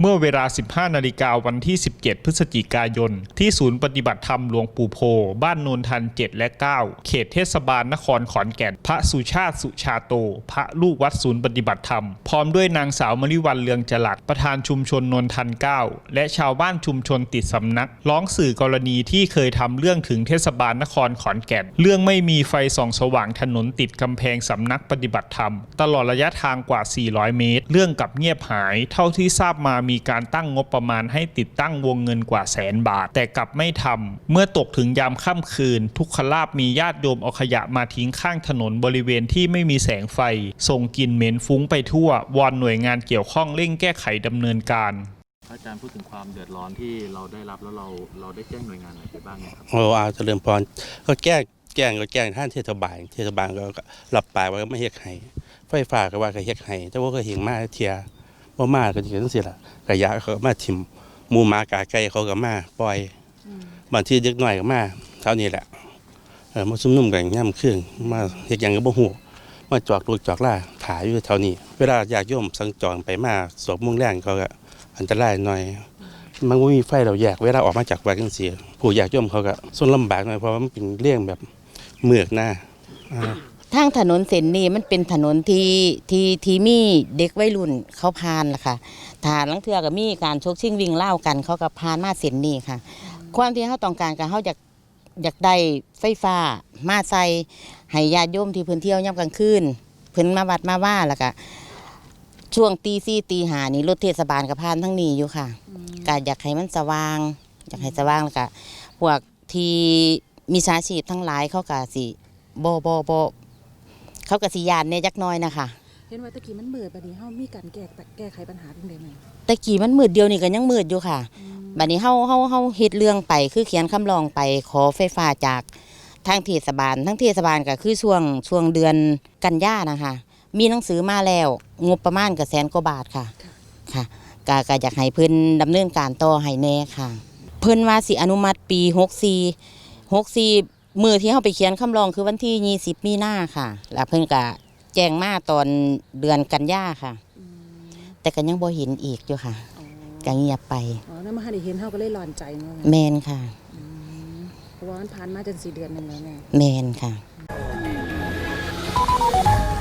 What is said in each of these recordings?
เมื่อเวลา 15 นาฬิกาวันที่ 17 พฤศจิกายน ที่ศูนย์ปฏิบัติธรรมหลวงปู่โพ บ้านโนนทัน 7 และ 9 เขตเทศบาลนครขอนแก่น พระสุชาติสุชาโต พระลูกวัดศูนย์ปฏิบัติธรรม พร้อมด้วยนางสาวมริวันเลืองจลัดประธานชุมชนนนทัน 9 และชาวบ้านชุมชนติดสำนัก ร้องสื่อกรณีที่เคยทำเรื่องถึงเทศบาลนครขอนแก่น เรื่องไม่มีไฟส่องสว่างถนนติดกำแพงสำนักปฏิบัติธรรม ตลอดระยะทางกว่า 400 เมตร เรื่องกลับเงียบหาย เท่าที่ทราบมามีการตั้งงบประมาณให้ติดตั้งวงเงินกว่าแสนบาท แต่กลับไม่ทำเมื่อตกถึงยามค่ำคืน ทุกขลาบมีญาติโยมเอาขยะมาทิ้งข้างถนนบริเวณที่ไม่มีแสงไฟ ส่งกลิ่นเหม็นฟุ้งไปทั่ว วอนหน่วยงานเกี่ยวข้องเร่งแก้ไขดำเนินการพระอาจารย์พูดถึงความเดือดร้อนที่เราได้รับแล้วเราเราได้แจ้งหน่วยงานอะไรไปบ้างไหมครับโอ้อาเจริญพรก็แก้แจ้งก็แจ้งท่านเทศบาลเทศบาลก็รับปากว่าไม่เฮ็ดให้ไฟฟ้าก็ว่าก็เฮ็ดให้แต่ว่าก็เห็นมาเทีย บ่มาก็สิจังซี่ล่ะขยะเขาก็มาทิ่มหมูหมากาไก่เขาก็มาปล่อยบางทีเด็กน้อยก็มาเท่านี้แหละเออมาซุ่มนุ่มกันย่ํเครื่องมาเฮ็ดหยังก็บ่ฮู้มาจอกลูกจอกล่าถ่ายอยู่แถวนี้ เวลาอยากโยมสัญจรไปมาสวบมุ่งแรงเขาก็อันตรายหน่อย มันไม่มีไฟเราแยกเวลาออกมาจากวัดจังซี่ผู้อยากย่อมเขาก็ส่วนลำบากหน่อยเพราะว่ามันเป็นเรื่องแบบเมือกหน้าอ่า ทางถนนเส้นนี้มันเป็นถนนที่ที่ที่มีเด็กวัยรุ่นเขาพานล่ะค่ะทานลังเทือก็มีการชกชิงวิ่งเล่ากันเขาก็พานมาเส้นนี้ค่ะ ความที่เขาต้องการก็เขาอยากอยากได้ไฟฟ้ามาใส่ให้ญาติโยมที่เพื้นเที่ยวย่ำกลางคืนเพิ่นมาวัดมาว่าแล้วก็ช่วงตีสี่ตีหานี่รถเทศบาลกับพานทั้งนี้อยู่ค่ะก็อยากให้มันสว่าง อยากให้สว่างแล้วก็พวกที่มีสาชีพทั้งหลายเขาก็สิบ่บ่บ่ เขาก็สิยานเนี่ยจักหน้อยนะคะเห็นว่าตะกี้มันมืดบัดนี้เฮามีการแก้แก้ไขปัญหาตรงใดไหมแต่กี้มันมืดเดียวนี่ก็ยังมืดอยู่ค่ะ บัดนี้เฮาเฮาเฮาเฮ็ดเรื่องไปคือเขียนคำร้องไปขอไฟฟ้าจากทางเทศบาลทั้งเทศบาลก็คือช่วงช่วงเดือนกันยานะคะ มีหนังสือมาแล้ว งบประมาณก็แสนกว่าบาทค่ะค่ะก็ก็อยากให้เพิ่นดำเนินการต่อให้แน่ค่ะ เพิ่นว่าสิอนุมัติปี 64 64 มือที่เฮาไปเขียนคำร้องคือวันที่ 20 มีนาค่ะแล้วเพิ่นก็แจ้งมาตอนเดือนกันยาค่ะ แต่ก็ยังบ่เห็นอีกอยู่ค่ะอ๋อก็เงียบไปอ๋อนั่นมาให้ได้เห็นเฮาก็เลยร้อนใจเนาะแมนค่ะเพราะว่ามันผ่านมาจน4เดือนหนึงแล้วแม่ แมนค่ะ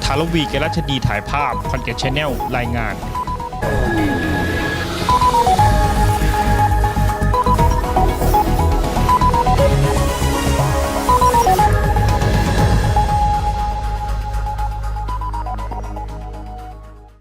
ทารวีเกรัชดีถ่ายภาพคอนเกตชแนลรายงาน